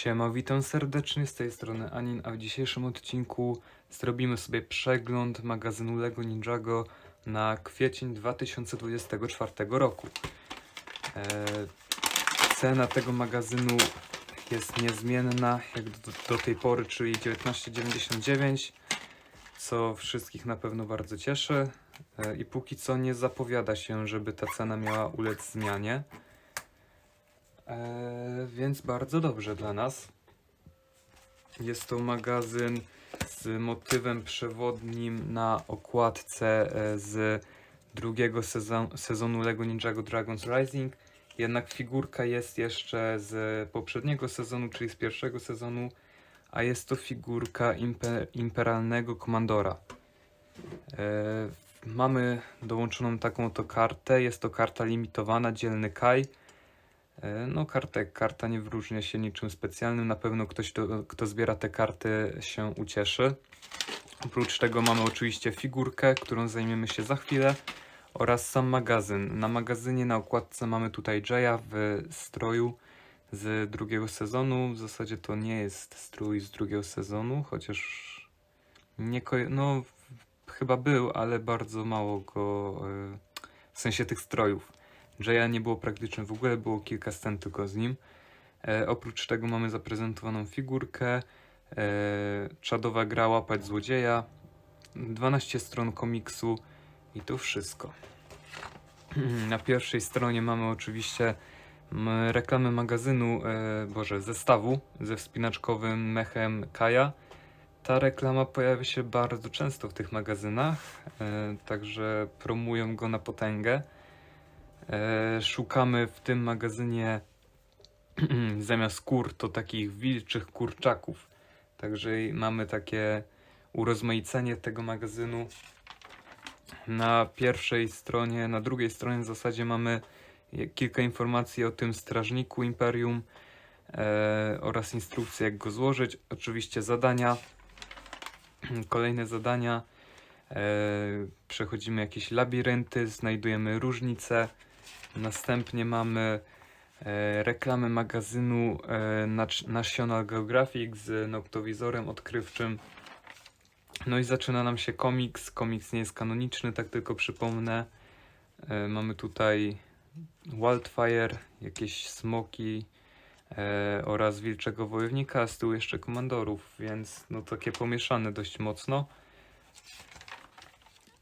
Siema, witam serdecznie z tej strony Anin, a w dzisiejszym odcinku zrobimy sobie przegląd magazynu LEGO Ninjago na kwiecień 2024 roku. E, cena tego magazynu jest niezmienna jak do, do tej pory, czyli 19,99 co wszystkich na pewno bardzo cieszy e, i póki co nie zapowiada się, żeby ta cena miała ulec zmianie. E, więc bardzo dobrze dla nas. Jest to magazyn z motywem przewodnim na okładce e, z drugiego sezon, sezonu LEGO Ninjago Dragons Rising. Jednak figurka jest jeszcze z poprzedniego sezonu, czyli z pierwszego sezonu, a jest to figurka impe, imperialnego komandora. E, mamy dołączoną taką oto kartę. Jest to karta limitowana, dzielny Kai. E, No, karta, jak karta nie wyróżnia się niczym specjalnym. Na pewno ktoś, kto, kto zbiera te karty, się ucieszy. Oprócz tego mamy oczywiście figurkę, którą zajmiemy się za chwilę, oraz sam magazyn. Na magazynie na okładce mamy tutaj Jaya w stroju z drugiego sezonu. W zasadzie to nie jest strój z drugiego sezonu, chociaż nie no chyba był, ale bardzo mało go e, w sensie tych strojów. Jaya nie było praktycznie w ogóle, było kilka scen tylko z nim. E, oprócz tego mamy zaprezentowaną figurkę. E, czadowa gra łapać złodzieja. 12 stron komiksu i to wszystko. Na pierwszej stronie mamy oczywiście reklamę magazynu, e, boże, zestawu ze wspinaczkowym mechem Kaja. Ta reklama pojawia się bardzo często w tych magazynach, e, także promują go na potęgę. E, szukamy w tym magazynie zamiast kur to takich wilczych kurczaków. Także mamy takie urozmaicenie tego magazynu. Na pierwszej stronie, na drugiej stronie w zasadzie mamy kilka informacji o tym strażniku Imperium e, oraz instrukcje jak go złożyć. Oczywiście zadania, kolejne zadania. E, przechodzimy jakieś labirynty, znajdujemy różnice. Następnie mamy e, reklamę magazynu e, Nat- National Geographic z noktowizorem odkrywczym. No i zaczyna nam się komiks. Komiks nie jest kanoniczny, tak tylko przypomnę. E, mamy tutaj Wildfire, jakieś smoki e, oraz wilczego wojownika, a z tyłu jeszcze komandorów, więc no takie pomieszane dość mocno.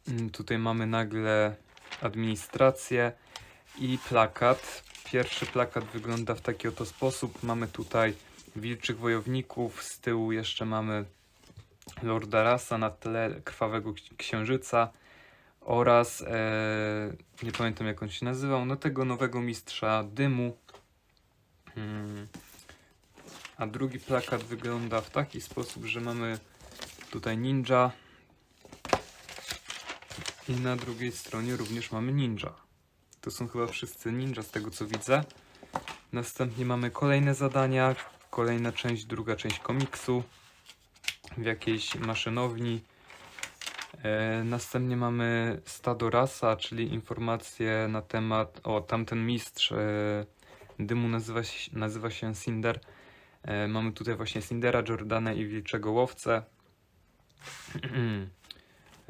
Mm, Tutaj mamy nagle administrację i plakat. Pierwszy plakat wygląda w taki oto sposób. Mamy tutaj wilczych wojowników, z tyłu jeszcze mamy Lorda Rasa na tle krwawego ksi- księżyca oraz e, nie pamiętam jak on się nazywał, no tego nowego mistrza dymu. Hmm. A drugi plakat wygląda w taki sposób, że mamy tutaj ninja i na drugiej stronie również mamy ninja. To są chyba wszyscy ninja z tego co widzę. Następnie mamy kolejne zadania, kolejna część, druga część komiksu w jakiejś maszynowni. E, następnie mamy stado rasa, czyli informacje na temat, o tamten mistrz e, dymu nazywa się, nazywa się Cinder. E, mamy tutaj właśnie Cindera, Jordana i Wilczego Łowcę.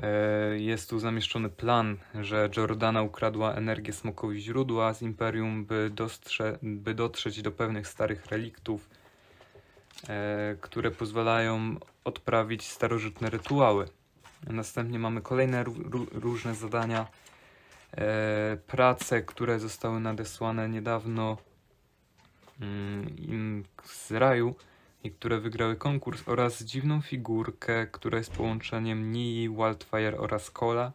E, Jest tu zamieszczony plan, że Jordana ukradła energię smokowi źródła z Imperium, by, dostrze, by dotrzeć do pewnych starych reliktów, e, które pozwalają odprawić starożytne rytuały. Następnie mamy kolejne ró- ró- różne zadania, e, prace, które zostały nadesłane niedawno mm, im z raju i które wygrały konkurs oraz dziwną figurkę, która jest połączeniem Nii, Wildfire oraz Cola.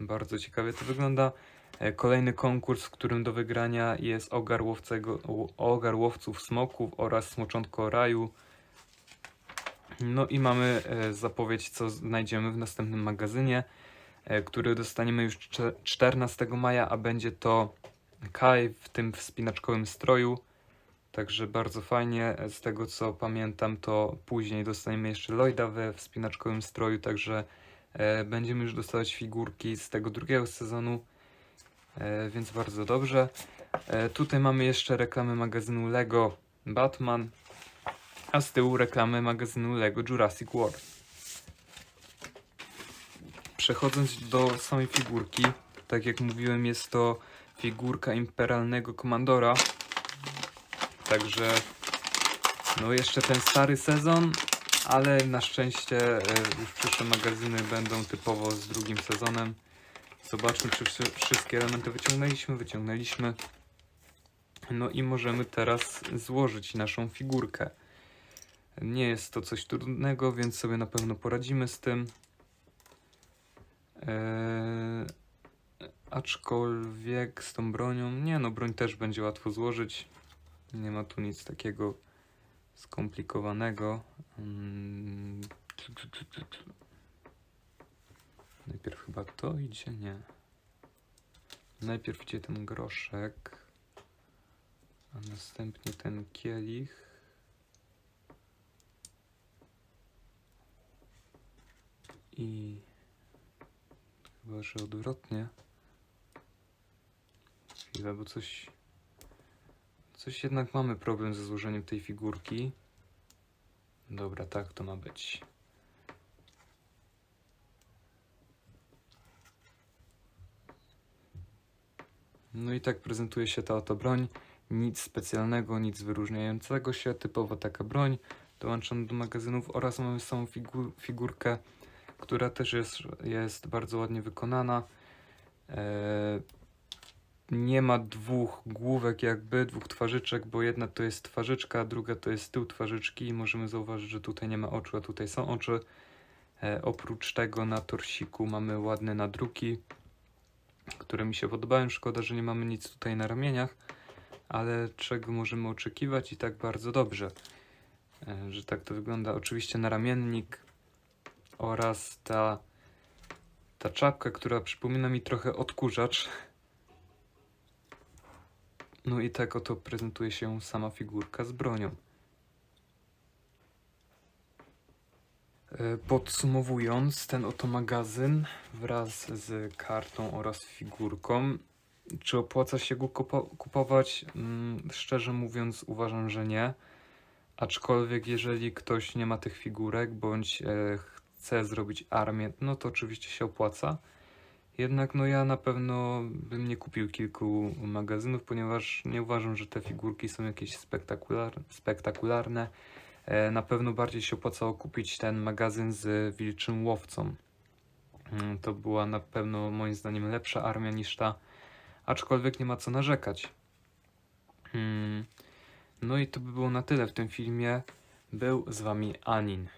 Bardzo ciekawie to wygląda. E, Kolejny konkurs, w którym do wygrania jest ogar, łowców smoków oraz smoczątko raju. No i mamy e, zapowiedź, co znajdziemy w następnym magazynie, e, który dostaniemy już cze- 14 maja, a będzie to Kai w tym wspinaczkowym stroju. Także bardzo fajnie. Z tego co pamiętam, to później dostaniemy jeszcze Lloyda we wspinaczkowym stroju, także e, będziemy już dostawać figurki z tego drugiego sezonu, e, więc bardzo dobrze. E, tutaj mamy jeszcze reklamę magazynu Lego Batman. A z tyłu reklamy magazynu LEGO Jurassic World. Przechodząc do samej figurki, tak jak mówiłem, jest to figurka imperialnego komandora. Także no jeszcze ten stary sezon, ale na szczęście e, już przyszłe magazyny będą typowo z drugim sezonem. Zobaczmy, czy wszy- wszystkie elementy wyciągnęliśmy. Wyciągnęliśmy. No i możemy teraz złożyć naszą figurkę. Nie jest to coś trudnego, więc sobie na pewno poradzimy z tym. Eee, aczkolwiek z tą bronią, nie no, broń też będzie łatwo złożyć. Nie ma tu nic takiego skomplikowanego. Mm. Najpierw chyba to idzie, nie. Najpierw idzie ten groszek, a następnie ten kielich. I chyba, że odwrotnie. Chwilę, bo coś. Coś jednak mamy problem ze złożeniem tej figurki. Dobra, tak to ma być. No i tak prezentuje się ta oto broń. Nic specjalnego, nic wyróżniającego się, typowo taka broń dołączona do magazynów oraz mamy samą figu- figurkę, która też jest, jest bardzo ładnie wykonana. Eee, nie ma dwóch główek jakby, dwóch twarzyczek, bo jedna to jest twarzyczka, a druga to jest tył twarzyczki i możemy zauważyć, że tutaj nie ma oczu, a tutaj są oczy. E, oprócz tego na torsiku mamy ładne nadruki, które mi się podobają. Szkoda, że nie mamy nic tutaj na ramieniach, ale czego możemy oczekiwać i tak bardzo dobrze, e, że tak to wygląda. Oczywiście naramiennik oraz ta, ta czapka, która przypomina mi trochę odkurzacz. No i tak oto prezentuje się sama figurka z bronią. E, Podsumowując, ten oto magazyn wraz z kartą oraz figurką, czy opłaca się go kupo- kupować? Mm, Szczerze mówiąc, uważam, że nie. Aczkolwiek, jeżeli ktoś nie ma tych figurek bądź e, chce zrobić armię, no to oczywiście się opłaca. Jednak no ja na pewno bym nie kupił kilku magazynów, ponieważ nie uważam, że te figurki są jakieś spektakular spektakularne. E, Na pewno bardziej się opłacało kupić ten magazyn z Wilczym Łowcą. Mm, To była na pewno moim zdaniem lepsza armia niż ta, aczkolwiek nie ma co narzekać. Mm, No i to by było na tyle w tym filmie. Był z wami Anin.